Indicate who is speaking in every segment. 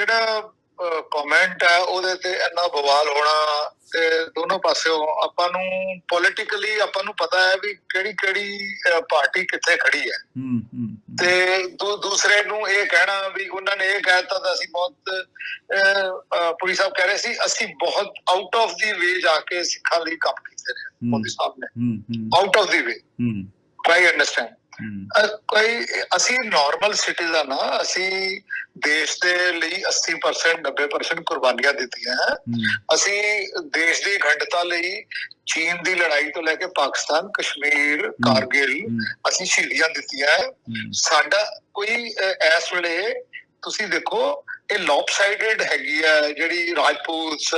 Speaker 1: ਜਿਹੜਾ ਕਮੈਂਟ ਹੈ ਉਹਦੇ ਤੇ ਇੰਨਾ ਬਵਾਲ ਹੋਣਾ ਤੇ ਦੋਨੋਂ ਪਾਸਿਓਂ ਆਪਾਂ ਨੂੰ ਪੋਲਿਟਿਕਲੀ ਆਪਾਂ ਨੂੰ ਪਤਾ ਹੈ ਵੀ ਕਿਹੜੀ ਕਿਹੜੀ ਪਾਰਟੀ ਕਿੱਥੇ ਖੜੀ ਹੈ। ਤੇ ਦੂਸਰੇ ਨੂੰ ਇਹ ਕਹਿਣਾ ਵੀ ਉਹਨਾਂ ਨੇ ਇਹ ਕਹਿਤਾ ਤਾਂ ਅਸੀਂ ਬਹੁਤ ਪੁਰੀ ਸਾਹਿਬ ਕਹਿ ਰਹੇ ਸੀ ਅਸੀਂ ਬਹੁਤ ਆਊਟ ਆਫ ਦੀ ਵੇ ਜਾ ਕੇ ਸਿੱਖਾਂ ਲਈ ਕੰਮ ਕੀਤੇ ਨੇ। ਮੋਦੀ ਸਾਹਿਬ ਨੇ। Out of the way try understand ਕੋਈ ਅਸੀਂ ਨਾਰਮਲ ਸਿਟੀਜ਼ਨ ਆ ਅਸੀਂ ਦੇਸ਼ ਦੇ ਲਈ 80% 90% ਕੁਰਬਾਨੀਆਂ ਦਿੱਤੀਆਂ ਅਸੀਂ ਦੇਸ਼ ਦੀ ਅਖੰਡਤਾ ਲਈ ਚੀਨ ਦੀ ਲੜਾਈ ਤੋਂ ਲੈ ਕੇ ਪਾਕਿਸਤਾਨ ਕਸ਼ਮੀਰ ਕਾਰਗਿਲ ਅਸੀਂ ਸ਼ਹੀਦੀਆਂ ਦਿੱਤੀਆਂ ਸਾਡਾ ਕੋਈ ਇਸ ਵੇਲੇ ਤੁਸੀਂ ਦੇਖੋ ਇਹ ਲੌਪਸਾਈਡਡ ਹੈਗੀ ਹੈ ਜਿਹੜੀ ਰਾਜਪੂਤਸ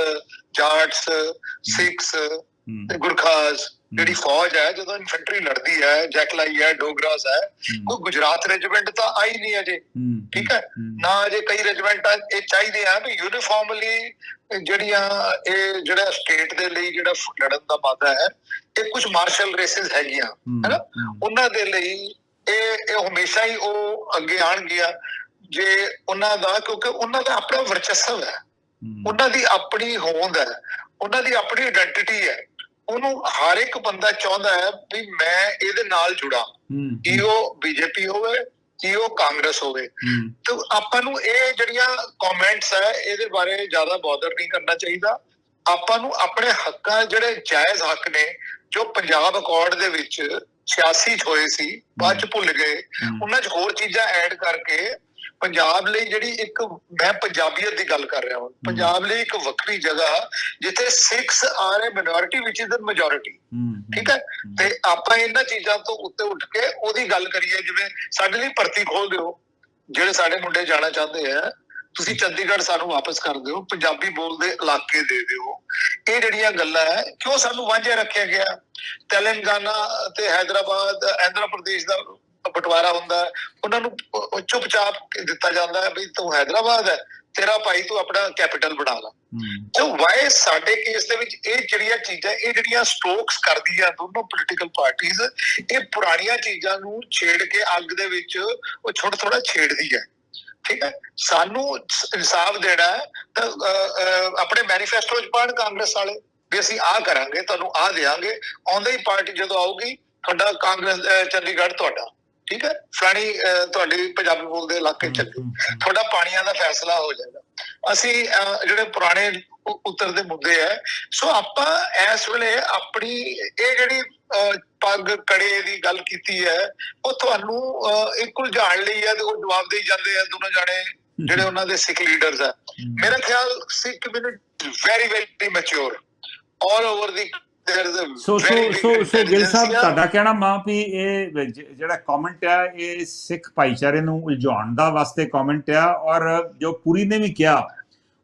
Speaker 1: ਜਾਟਸ ਸਿੱਖਸ ਤੇ ਗੁਰਖਾਸ ਜਿਹੜੀ ਫੌਜ ਹੈ ਜਦੋਂ ਇਨਫੈਂਟਰੀ ਲੜਦੀ ਹੈ ਜੈਕਲਾਈ ਹੈ ਡੋਗਰਾਸ ਹੈ ਕੋਈ ਗੁਜਰਾਤ ਰੈਜੀਮੈਂਟ ਤਾਂ ਆਈ ਨਹੀਂ ਅਜੇ। ਠੀਕ ਹੈ? ਨਾ ਅਜੇ ਕਈ ਰੈਜੀਮੈਂਟਾਂ ਇਹ ਚਾਹੀਦੇ ਆ ਵੀ ਯੂਨੀਫਾਰਮਲੀ ਜਿਹੜੀਆਂ ਇਹ ਜਿਹੜਾ ਸਟੇਟ ਦੇ ਲਈ ਜਿਹੜਾ ਲੜਨ ਦਾ ਵਾਦਾ ਹੈ ਇਹ ਕੁਝ ਮਾਰਸ਼ਲ ਰੇਸਸ ਹੈਗੀਆਂ
Speaker 2: ਹੂੰ,
Speaker 1: ਹੈਨਾ? ਉਹਨਾਂ ਦੇ ਲਈ ਇਹ ਇਹ ਹਮੇਸ਼ਾ ਹੀ ਉਹ ਅੱਗੇ ਆਣਗੀਆਂ ਜੇ ਉਹਨਾਂ ਦਾ ਕਿਉਂਕਿ ਉਹਨਾਂ ਦਾ ਆਪਣਾ ਵਰਚਸਵ ਹੈ।
Speaker 2: ਹੂੰ,
Speaker 1: ਉਹਨਾਂ ਦੀ ਆਪਣੀ ਹੋਂਦ ਹੈ ਉਹਨਾਂ ਦੀ ਆਪਣੀ ਆਇਡੈਂਟੀਟੀ ਹੈ। ਉਹਨੂੰ ਹਰ ਇੱਕ ਬੰਦਾ ਚਾਹੁੰਦਾ ਹੈ ਵੀ ਮੈਂ ਇਹਦੇ ਨਾਲ ਜੁੜਾਂ। ਕੀ ਉਹ ਬੀਜੇਪੀ ਹੋਵੇ ਕੀ ਉਹ ਕਾਂਗਰਸ ਹੋਵੇ। ਤੇ ਆਪਾਂ ਨੂੰ ਇਹ ਜਿਹੜੀਆਂ ਕਮੈਂਟਸ ਹੈ ਇਹਦੇ ਬਾਰੇ ਜ਼ਿਆਦਾ ਬੌਦਰ ਨਹੀਂ ਕਰਨਾ ਚਾਹੀਦਾ। ਆਪਾਂ ਨੂੰ ਆਪਣੇ ਹੱਕਾਂ ਜਿਹੜੇ ਜਾਇਜ਼ ਹੱਕ ਨੇ ਜੋ ਪੰਜਾਬ ਅਕੋਰਡ ਦੇ ਵਿੱਚ 86 ਚ ਹੋਏ ਸੀ ਬਾਅਦ ਚ ਭੁੱਲ ਗਏ। ਉਹਨਾਂ 'ਚ ਹੋਰ ਚੀਜ਼ਾਂ ਐਡ ਕਰਕੇ ਪੰਜਾਬ ਲਈ ਜਿਹੜੀ ਇੱਕ ਮੈਂ ਪੰਜਾਬੀਅਤ ਦੀ ਗੱਲ ਕਰ ਰਿਹਾ ਹਾਂ। ਪੰਜਾਬ ਲਈ ਇੱਕ ਵੱਖਰੀ ਜਗ੍ਹਾ ਜਿੱਥੇ Sikhs are a minority which is a majority ਠੀਕ ਹੈ? ਤੇ ਆਪਾਂ ਇਹਨਾਂ ਚੀਜ਼ਾਂ ਤੋਂ ਉੱਤੇ ਉੱਠ ਕੇ ਉਹਦੀ ਗੱਲ ਕਰੀਏ ਜਿਵੇਂ ਸਾਡੇ ਲਈ ਭਰਤੀ ਖੋਲ ਦਿਓ। ਜਿਹੜੇ ਸਾਡੇ ਮੁੰਡੇ ਜਾਣਾ ਚਾਹੁੰਦੇ ਆ ਤੁਸੀਂ ਚੰਡੀਗੜ੍ਹ ਸਾਨੂੰ ਵਾਪਸ ਕਰ ਦਿਓ ਪੰਜਾਬੀ ਬੋਲਦੇ ਇਲਾਕੇ ਦੇ ਦਿਓ। ਇਹ ਜਿਹੜੀਆਂ ਗੱਲਾਂ ਹੈ ਕਿਉਂ ਸਾਨੂੰ ਵਾਂਝੇ ਰੱਖਿਆ ਗਿਆ? ਤੇਲੰਗਾਨਾ ਤੇ ਹైదరాబాద్ ਆਂਧਰਾ ਪ੍ਰਦੇਸ਼ ਦਾ ਬਟਵਾਰਾ ਹੁੰਦਾ ਉਹਨਾਂ ਨੂੰ ਚੁੱਪਚਾਪ ਦਿੱਤਾ ਜਾਂਦਾ ਵੀ ਤੂੰ ਹైదరాబాద్ ਹੈ ਤੇਰਾ ਭਾਈ ਤੂੰ ਆਪਣਾ ਕੈਪੀਟਲ ਬਣਾ ਲਾ। ਸੋ ਵਾਏ ਸਾਡੇ ਕੇਸ ਦੇ ਵਿੱਚ ਇਹ ਜਿਹੜੀਆਂ ਚੀਜ਼ਾਂ ਇਹ ਜਿਹੜੀਆਂ ਸਟ੍ਰੋਕਸ ਕਰਦੀਆਂ ਦੋਨੋਂ ਪੋਲੀਟੀਕਲ ਪਾਰਟੀਆਂ ਇਹ ਪੁਰਾਣੀਆਂ ਚੀਜ਼ਾਂ ਨੂੰ ਛੇੜ ਕੇ ਅੱਗ ਦੇ ਵਿੱਚ ਉਹ ਛੋਟਾ ਥੋੜਾ ਛੇੜਦੀ ਹੈ। ਠੀਕ ਹੈ? ਸਾਨੂੰ ਇਨਸਾਫ ਦੇਣਾ ਤਾਂ ਆਪਣੇ ਮੈਨੀਫੈਸਟੋ ਚ ਪਾਣ ਕਾਂਗਰਸ ਵਾਲੇ ਵੀ ਅਸੀਂ ਆਹ ਕਰਾਂਗੇ ਤੁਹਾਨੂੰ ਆਹ ਦੇਾਂਗੇ ਆਉਂਦੇ ਹੀ ਪਾਰਟੀ ਜਦੋਂ ਆਊਗੀ ਤੁਹਾਡਾ ਕਾਂਗਰਸ ਚੰਡੀਗੜ੍ਹ ਤੁਹਾਡਾ। ਠੀਕ ਹੈ? ਫਲਾਣੀ ਤੁਹਾਡੀ ਪੰਜਾਬੀ ਬੋਲਦੇ ਇਲਾਕੇ ਚ ਤੁਹਾਡਾ ਪਾਣੀਆਂ ਦਾ ਫੈਸਲਾ ਹੋ ਜਾਏਗਾ। ਅਸੀਂ ਜਿਹੜੇ ਪੁਰਾਣੇ ਉੱਤਰ ਦੇ ਮੁੱਦੇ ਹੈ ਸੋ ਆਪਾਂ ਇਸ ਵੇਲੇ ਆਪਣੀ ਇਹ ਜਿਹੜੀ ਪੱਗ ਕੜੇ ਦੀ ਗੱਲ ਕੀਤੀ ਹੈ ਉਹ ਤੁਹਾਨੂੰ ਇੱਕ ਉਲਝਾਣ ਲਈ ਹੈ ਤੇ ਉਹ ਜਵਾਬ ਦੇਈ ਜਾਂਦੇ ਆ ਦੋਨੋਂ ਜਾਣੇ ਜਿਹੜੇ ਉਹਨਾਂ ਦੇ ਸਿੱਖ ਲੀਡਰਸ ਆ
Speaker 2: ਹੂੰ,
Speaker 1: ਮੇਰਾ ਖਿਆਲ Sikh community very very mature all over the
Speaker 2: so so so so Gill sahib ਤੁਹਾਡਾ ਕਹਿਣਾ ਮਾਂ ਵੀ ਇਹ ਜਿਹੜਾ ਕਮੈਂਟ ਆ ਇਹ ਸਿੱਖ ਭਾਈਚਾਰੇ ਨੂੰ ਉਲਝਾਉਣ ਦਾ ਵਾਸਤੇ ਕਮੈਂਟ ਆ ਔਰ ਜੋ ਪੁਰੀ ਨੇ ਵੀ ਕਿਹਾ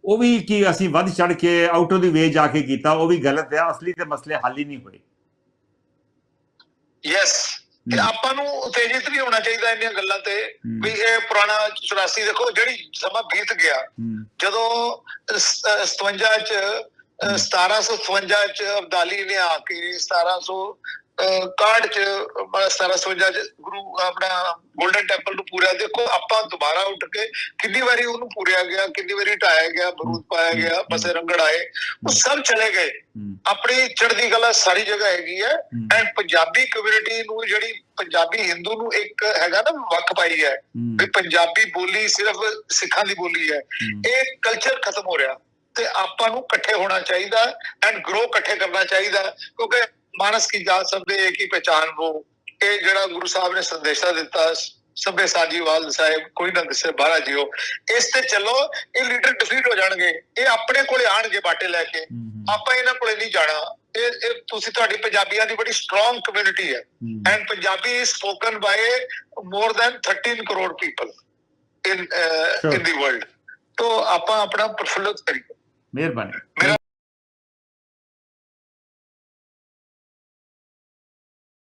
Speaker 2: ਉਹ ਵੀ ਕਿ ਅਸੀਂ ਵੱਧ ਚੜ ਕੇ ਆਊਟ ਆਫ ਦੀ ਵੇ ਜਾ ਕੇ ਕੀਤਾ ਉਹ ਵੀ ਗਲਤ ਆ ਅਸਲੀ ਤੇ ਮਸਲੇ ਹੱਲ ਹੀ ਨਹੀਂ ਹੋਏ
Speaker 1: ਯੈਸ। ਆਪਾਂ ਨੂੰ ਉਤੇਜਿਤ ਵੀ ਹੋਣਾ ਚਾਹੀਦਾ ਇੰਨੀਆਂ ਗੱਲਾਂ ਤੇ। ਵੀ ਇਹ ਪੁਰਾਣਾ 84 ਦੇਖੋ ਜਿਹੜੀ ਸਮਾਂ ਬੀਤ ਗਿਆ ਜਦੋਂ ਸ- ਅਹ 57 ਚ ਅਹ 1757 ਚ ਅਬਦਾਲੀ ਨੇ ਆ ਕੇ 1761 ਚ ਅਹ 1757 ਚ ਗੁਰੂ ਆਪਣਾ 골ਡਨ ਟੈਂਪਲ ਨੂੰ ਪੂਰਿਆ। ਦੇਖੋ ਆਪਾਂ ਦੁਬਾਰਾ ਉੱਠ ਕੇ ਕਿੰਨੀ ਵਾਰੀ ਉਹਨੂੰ ਪੂਰਿਆ ਗਿਆ ਕਿੰਨੀ ਵਾਰੀ ਢਾਇਆ ਗਿਆ ਬਰੂਦ ਪਾਇਆ ਗਿਆ ਬਸੇ ਰੰਗੜ ਆਏ ਉਹ ਸਭ ਚਲੇ ਗਏ। ਆਪਣੀ ਚੜ੍ਹਦੀ ਕਲਾ ਸਾਰੀ ਜਗ੍ਹਾ ਹੈਗੀ ਹੈ। ਐਂਡ ਪੰਜਾਬੀ ਕਮਿਊਨਿਟੀ ਨੂੰ ਜਿਹੜੀ ਪੰਜਾਬੀ ਹਿੰਦੂ ਨੂੰ ਇੱਕ ਹੈਗਾ ਨਾ ਵੱਖ ਪਾਈ ਹੈ। ਵੀ ਪੰਜਾਬੀ ਬੋਲੀ ਸਿਰਫ ਸਿੱਖਾਂ ਦੀ ਬੋਲੀ ਹੂੰ, ਇਹ ਕਲਚਰ ਖਤਮ ਹੋ ਰਿਹਾ। ਤੇ ਆਪਾਂ ਨੂੰ ਇਕੱਠੇ ਹੋਣਾ ਚਾਹੀਦਾ ਐਂਡ ਗਰੋ ਇਕੱਠੇ ਕਰਨਾ ਚਾਹੀਦਾ ਕਿਉਂਕਿ ਮਾਨਸ ਕੀ ਜਾਤ ਸਭੇ ਇੱਕ ਹੀ ਪਹਿਚਾਨ ਉਹ ਇਹ ਜਿਹੜਾ ਗੁਰੂ ਸਾਹਿਬ ਨੇ ਸੰਦੇਸ਼ਾ ਦਿੱਤਾ ਸਭੇ ਸਾਜੀਵਾਲ ਸਾਹਿਬ ਕੋਈ ਨਾ ਦਿਸੇ ਬਾਹਰਾ ਜਿਓ। ਇਸ ਤੇ ਚੱਲੋ ਇਹ ਲੀਡਰ ਡਿਫੀਟ ਹੋ ਜਾਣਗੇ। ਇਹ ਆਪਣੇ ਕੋਲੇ ਆਣਗੇ ਬਾਟੇ ਲੈ ਕੇ। ਆਪਾਂ ਇਹਨਾਂ ਕੋਲੇ ਨਹੀਂ ਜਾਣਾ। ਇਹ ਇਹ ਤੁਸੀਂ ਤੁਹਾਡੀ ਪੰਜਾਬੀਆਂ ਦੀ ਬੜੀ ਸਟਰੋਂਗ ਕਮਿਊਨਿਟੀ
Speaker 2: ਹੈ।
Speaker 1: and Punjabi is spoken by more than 13 crore people in uh,
Speaker 2: Sure.
Speaker 1: in the world. तो ਆਪਾਂ ਆਪਣਾ ਪ੍ਰਫੁੱਲਤ ਕਰੀਏ
Speaker 2: ਮਿਹਰਬਾਨੀ
Speaker 1: ਮੇਰਾ